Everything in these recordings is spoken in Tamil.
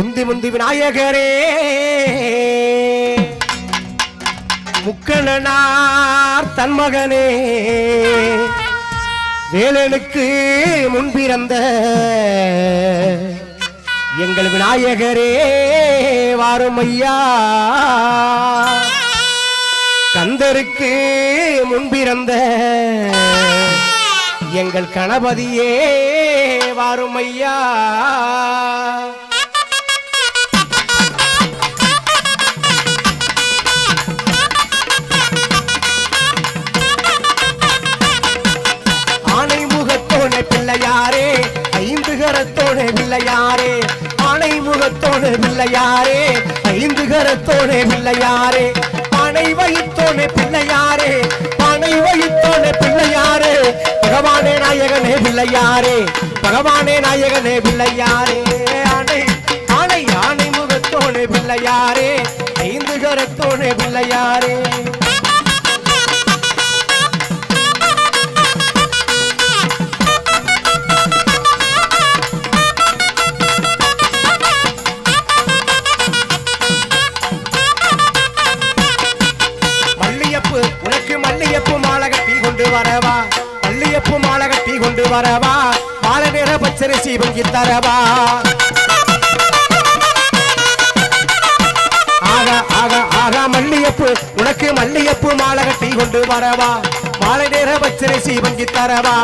முந்தி முந்தி விநாயகரே. முக்கணனார் தன்மகனே வேலனுக்கு முன்பிறந்த எங்கள் விநாயகரே வாரும் ஐயா. கந்தருக்கு முன்பிறந்த எங்கள் கணபதியே வாரும் ஐயா. கரத்தோனே பிள்ளையாரே ஆனை முகத்தோனே பிள்ளையாரே ஐந்து கரத்தோனே பிள்ளையாரே பனை வயித்தோனே பிள்ளையாரே. பனை வயித்தோனே பிள்ளையாரே. பகவானே நாயகனே பிள்ளையாரே பகவானே நாயகனே பிள்ளையாரே ஆனை ஆனை ஆனை முகத்தோனே பிள்ளையாரே ஐந்து கரத்தோனே பிள்ளையாரே கொண்டு வரவா? மாலை நிற பச்சரிசி பொங்கி தரவா? ஆகா ஆகா ஆகா மல்லியப்பு உனக்கு மல்லியப்பு மாலை கட்டி கொண்டு வரவா? மாலை நேர பச்சரிசி பொங்கி தரவா?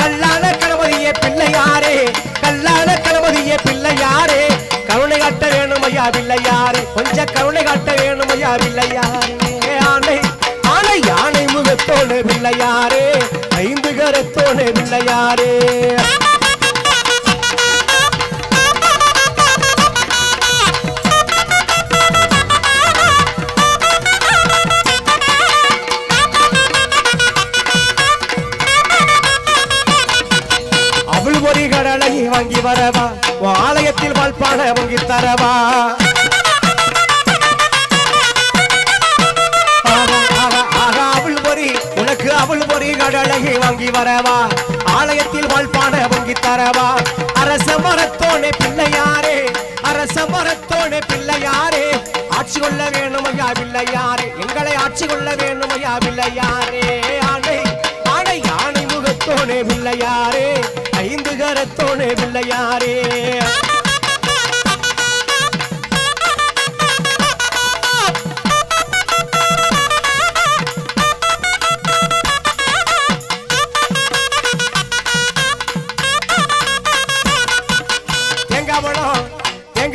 கல்லான கணபதியே பிள்ளையாரே கல்லான கணபதியே பிள்ளையாரே கருணை காட்ட வேணும் ஐயா பிள்ளையாரே கொஞ்ச கருணை காட்ட வேணும் ஐயா பிள்ளையாரே. ஆனை ஆனை யானை முகத்தோடு பிள்ளையாரே. கரத்தோடு பிள்ளையாரே அவள் ஒரு கடலை வாங்கி வரவா? உன் ஆலயத்தில் வாழ்ப்பான வாங்கி தரவா? வாங்கி வரவா? ஆலயத்தில் வாழ்பாட வாங்கி தரவா? அரச மரத்தோனே பிள்ளையாரே அரச மரத்தோனே பிள்ளையாரே. ஆட்சி கொள்ள வேணும் ஐயா பிள்ளையாரே. எங்களை ஆட்சி கொள்ள வேணும் ஐயா பிள்ளையாரே. ஆனை ஆனை யானை முகத்தோனே பிள்ளையாரே. ஐந்து கரத்தோனே பிள்ளையாரே.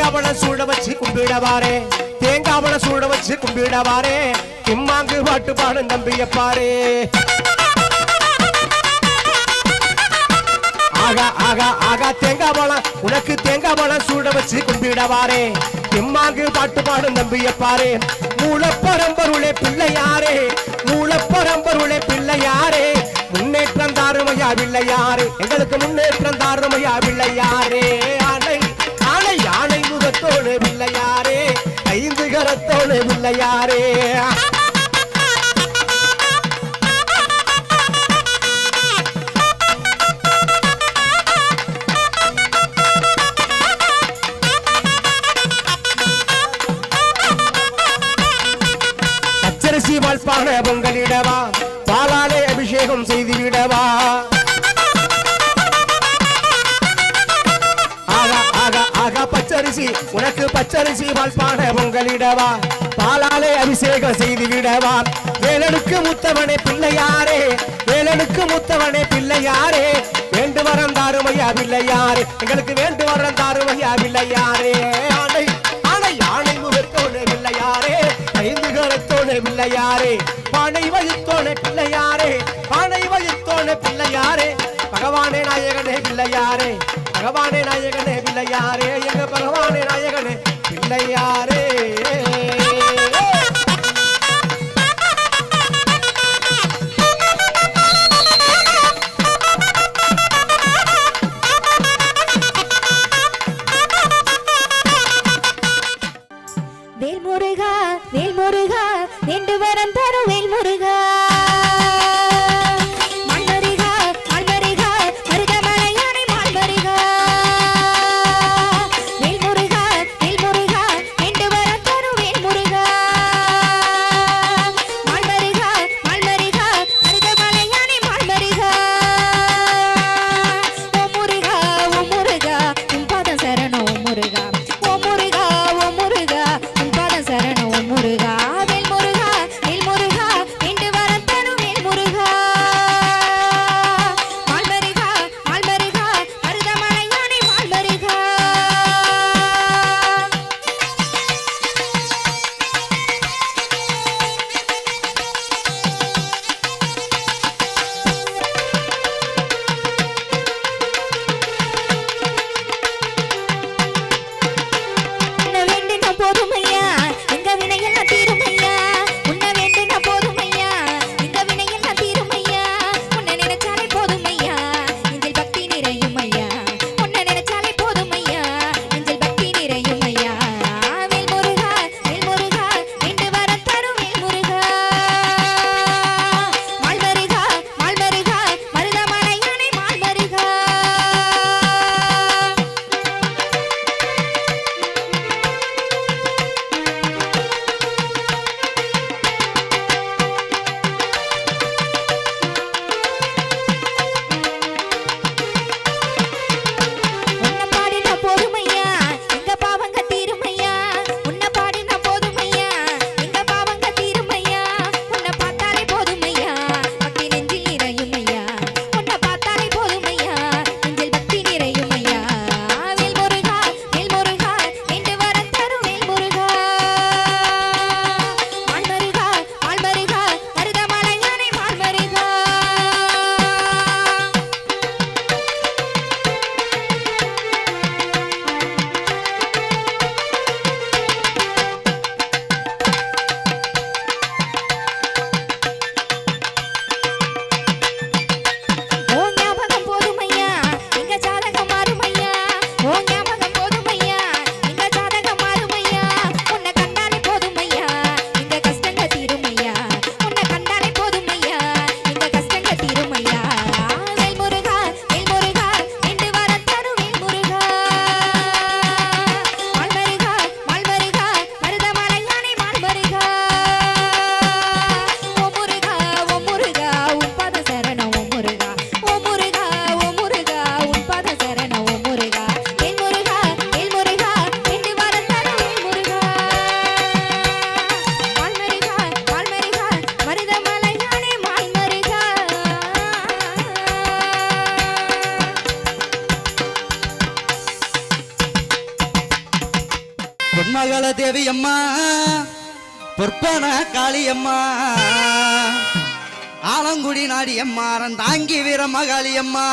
தேங்காவளம் சூட வச்சு கும்பிடவாரே. தேங்காவளம் சூட வச்சு கும்பிடவாரே. திம்மாங்கு பாட்டு பாடும் தம்பிய பாரு ஆகா ஆகா ஆகா தேங்காய் பழம் உனக்கு தேங்காய் பழம் சூட வச்சு கும்பிடவாரே. திம்மாங்கு பாட்டு பாடும் நம்பிய பாரு மூலப்பரம்பருளே பிள்ளையாரே. மூலப்பரம்பருளே பிள்ளையாரே. முன்னேற்றம் தாருமையா பிள்ளையாரே எங்களுக்கு முன்னேற்றம் தாருமையா பிள்ளையாரே கரத்தோடு பிள்ளையாரே வாழ்ப்பான பொங்கலிடவா பாலாலே அபிஷேகம் செய்துவிடவா. ஆகா ஆகா ஆகா பச்சரிசி உனக்கு பச்சரிசி வாழ்ப்பான பொங்கலிடவா. பாலாலே அபிஷேகம் செய்து விடவா வேலனுக்கு முத்தவனே பிள்ளையாரே வேலனுக்கு முத்தவனே பிள்ளையாரே. வேண்டு வரம் தாருமையா பிள்ளையாரே எங்களுக்கு வேண்டு வரம் தாருமையா பிள்ளையாரே. ஆனை ஆனை ஆனை முகத்தோடு பிள்ளையாரே ஐந்து கரத்தோடு பிள்ளையாரே. பானை வயித்தோடு பிள்ளையாரே பானை வயித்தோடு பிள்ளையாரே. பகவானே நாயகனே பிள்ளையாரே பகவானே நாயகனே பிள்ளையாரே. எங்க பகவானே நாயகனே பிள்ளையாரே. entregar. மகள தேவி அம்மா பொற்பன காளியம்மா ஆலங்குடி நாடியம்மா தாங்கி வீர வீரமகாளியம்மா.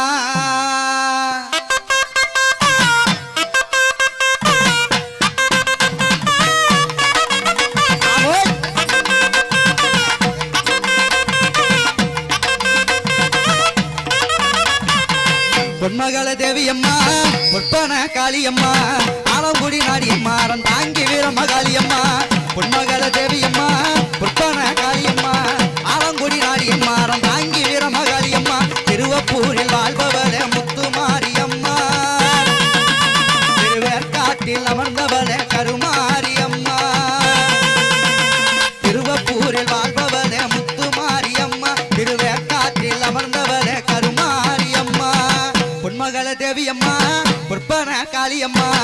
பொன்மகள தேவியம்மா பொற்பன காளியம்மா ஆலங்குடி நாடியம்மா தாங்கி வீரம்ம காளியம்மா பொன்மகள தேவியம்மா பொற்பன காளியம்மா ஆலங்குடி நாடியம்மா தாங்கி வீரம்ம காளியம்மா திருவப்பூரில் your mind.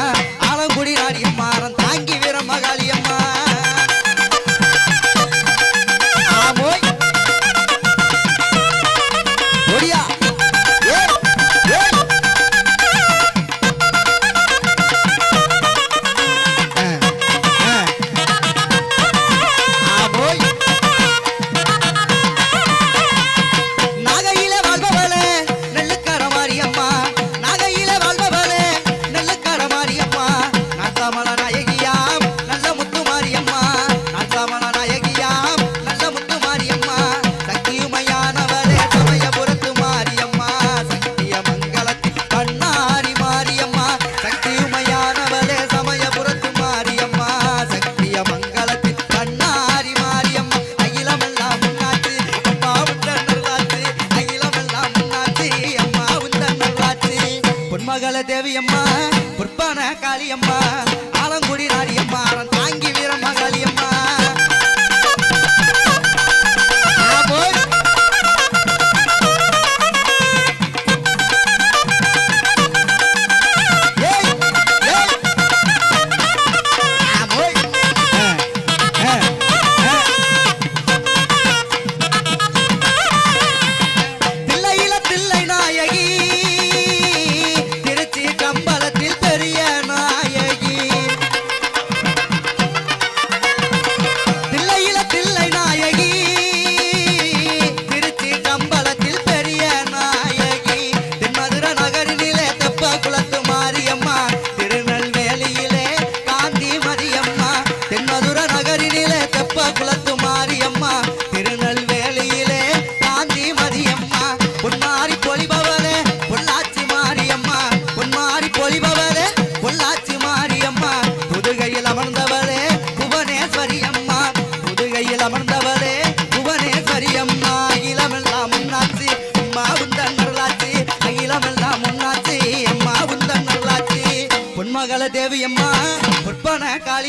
காளியம்மா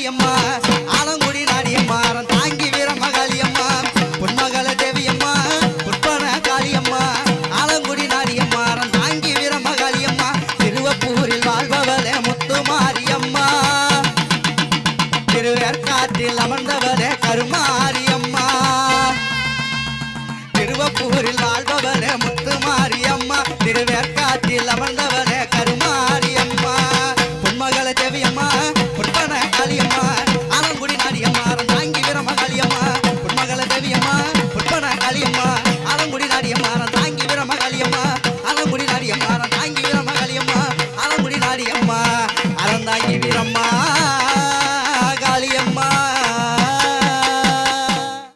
தாயம்மா